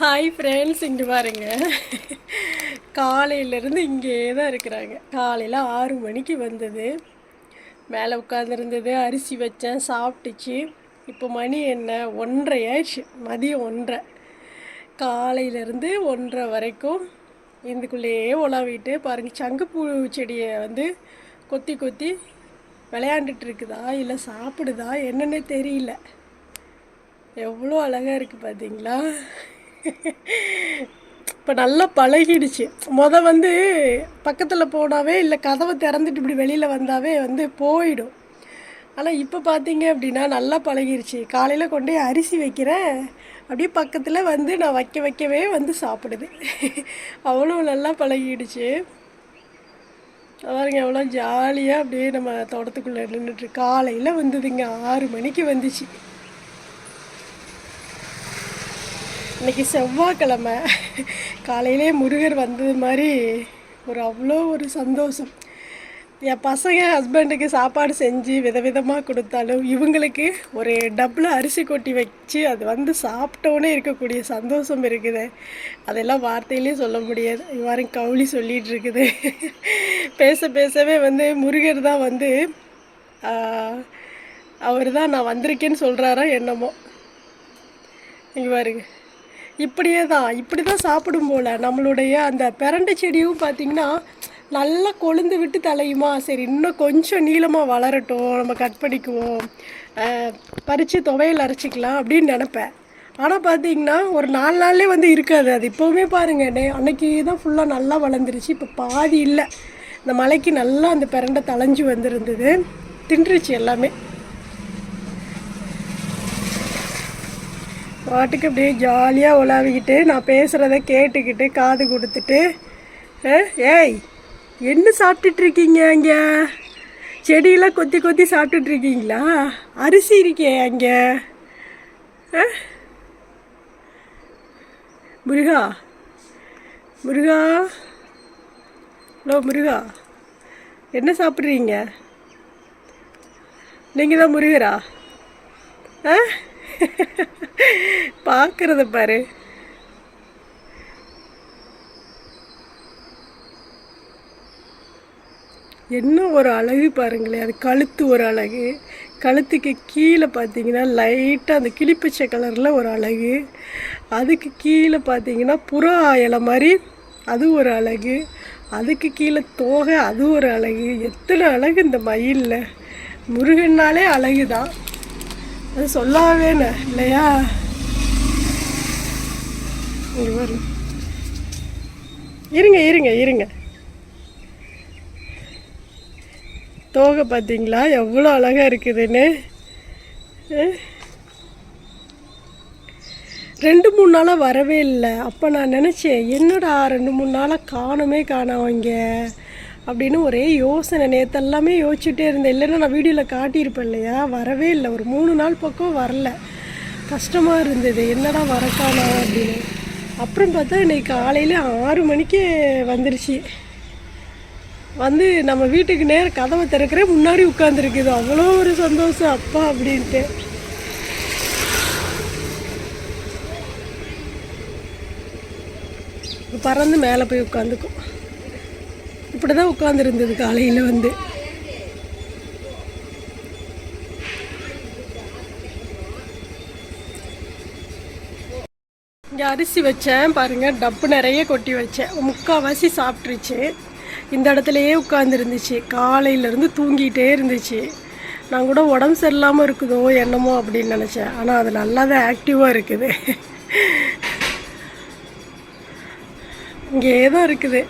Hi friends இங்கே பாருங்க. காலையிலேருந்து இங்கே தான் இருக்கிறாங்க. காலையில் ஆறு மணிக்கு வந்தது. மேலே உட்காந்துருந்தது அரிசி வச்சேன் சாப்பிட்டுச்சு. இப்போ மணி என்ன? ஒன்றரை ஆயிடுச்சு. மதியம் ஒன்றரை காலையிலேருந்து ஒன்றரை வரைக்கும் இதுக்குள்ளேயே உலாவிட்டு பாருங்கள் சங்குப்பூ செடியை வந்து கொத்தி கொத்தி விளையாண்டுட்டு இருக்குதா? இல்லை சாப்பிடுதா? என்னன்னே தெரியல. எவ்வளோ அழகாக இருக்குது பார்த்தீங்களா இப்போ நல்லா பழகிடுச்சு. மொதல் வந்து பக்கத்தில் போனாவே இல்லை கதவை திறந்துட்டு இப்படி வெளியில் வந்தாவே வந்து போயிடும். ஆனால் இப்போ பார்த்தீங்க அப்படின்னா நல்லா பழகிடுச்சு காலையில் கொண்டு போய் அரிசி வைக்கிறேன். அப்படியே பக்கத்தில் வந்து நான் வைக்க வைக்கவே வந்து சாப்பிடுது. அவ்வளோ நல்லா பழகிடுச்சு. பாருங்க எவ்வளோ ஜாலியாக அப்படியே நம்ம தோட்டத்துக்குள்ளே நின்றுட்டு காலையில் வந்ததுங்க ஆறு மணிக்கு வந்துச்சு. இன்னைக்கு செவ்வாய்க்கிழமை. காலையிலே முருகர் வந்தது மாதிரி ஒரு அவ்வளோ ஒரு சந்தோஷம். என் பசங்க ஹஸ்பண்டுக்கு சாப்பாடு செஞ்சு விதவிதமாக கொடுத்தாலும் இவங்களுக்கு ஒரு டப்பில் அரிசி கொட்டி வச்சு அது வந்து சாப்பிட்டோன்னே இருக்கக்கூடிய சந்தோஷம் இருக்குது. அதெல்லாம் வார்த்தையிலே சொல்ல முடியாது. இவ்வாறு கவுளி சொல்லிகிட்டு இருக்குது. பேச பேசவே வந்து முருகர் தான் வந்து அவர் தான் நான் வந்திருக்கேன்னு சொல்கிறாரா என்னமோ. இங்கே பாருங்க. இப்படியே தான் இப்படி தான் சாப்பிடும் போல். நம்மளுடைய அந்த பிரண்டை செடியும் பார்த்திங்கன்னா நல்லா கொழுந்து விட்டு தலையுமா? சரி இன்னும் கொஞ்சம் நீளமாக வளரட்டும். நம்ம கட் பண்ணிக்குவோம். பறித்து துவையல் அரைச்சிக்கலாம் அப்படின்னு நினப்பேன். ஆனால் பார்த்தீங்கன்னா ஒரு நாலு நாள்லேயே வந்து இருக்காது. அது இப்போவுமே பாருங்கள் டே அன்னைக்கு தான் ஃபுல்லாக நல்லா வளர்ந்துருச்சு. இப்போ பாதி இல்லை. இந்த மலைக்கு நல்லா அந்த பிரண்டை தலைஞ்சு வந்திருந்தது. தின்றுச்சு எல்லாமே. பாட்டுக்கு அப்படியே ஜாலியாக உலாவிக்கிட்டு நான் பேசுகிறத கேட்டுக்கிட்டு காது கொடுத்துட்டு ஏய் என்ன சாப்பிட்டுட்ருக்கீங்க அங்கே? செடியெல்லாம் கொத்தி கொத்தி சாப்பிட்டுட்ருக்கீங்களா அரிசி இருக்கே அங்கே. முருகா முருகா ஹலோ முருகா என்ன சாப்பிட்றீங்க? நீங்கள் தான் முருகரா? ஆ? பார்க்கறத பாரு. என்ன ஒரு அழகு பாருங்களேன் அது கழுத்து ஒரு அழகு. கழுத்துக்கு கீழே பார்த்தீங்கன்னா லைட்டாக அந்த கிளிப்பச்சை கலரில் ஒரு அழகு. அதுக்கு கீழே பார்த்தீங்கன்னா புறா ஆயலை மாதிரி அது ஒரு அழகு. அதுக்கு கீழே தோகை அது ஒரு அழகு. எத்தனை அழகு இந்த மயிலில். முருகன்னாலே அழகு தான் அது சொல்லவே இல்லையா? இருங்க இருங்க இருங்க. தோகை பார்த்தீங்களா? எவ்வளோ அழகாக இருக்குதுன்னு. ரெண்டு மூணு நாளாக வரவே இல்லை. அப்போ நான் நினச்சேன் என்னடா ரெண்டு மூணு நாளாக காணமே காணோம் இங்கே. அப்படின்னு ஒரே யோசனை. நேற்று எல்லாமே யோசிச்சுட்டே இருந்தேன். இல்லைன்னா நான் வீடியோவில் காட்டியிருப்பேன் இல்லையா? வரவே இல்லை. ஒரு மூணு நாள் பக்கம் வரல. கஷ்டமாக இருந்தது. என்னடா வரக்கானா அப்படின்னு. அப்புறம் பார்த்தா இன்றைக்கி காலையில் ஆறு மணிக்கு வந்துருச்சு. வந்து நம்ம வீட்டுக்கு நேரம் கதவை திறக்கிற முன்னாடி உட்காந்துருக்குது அவ்வளோ ஒரு சந்தோஷம். அப்பா அப்படின்ட்டு. பறந்து மேலே போய் உட்காந்துக்கும். இப்படி தான் உட்காந்துருந்தது காலையில் வந்து. இங்கே அரிசி வச்சேன் பாருங்கள் டப்பு நிறைய கொட்டி வச்சேன். முக்கால்வாசி சாப்பிட்ருச்சு இந்த இடத்துலையே உட்காந்துருந்துச்சு காலையிலேருந்து தூங்கிட்டே இருந்துச்சு. நான் கூட உடம்பு சரியில்லாமல் இருக்குதோ என்னமோ அப்படின்னு நினச்சேன். ஆனால் அது நல்லா தான் ஆக்டிவாக இருக்குது. இங்கே தான் இருக்குது.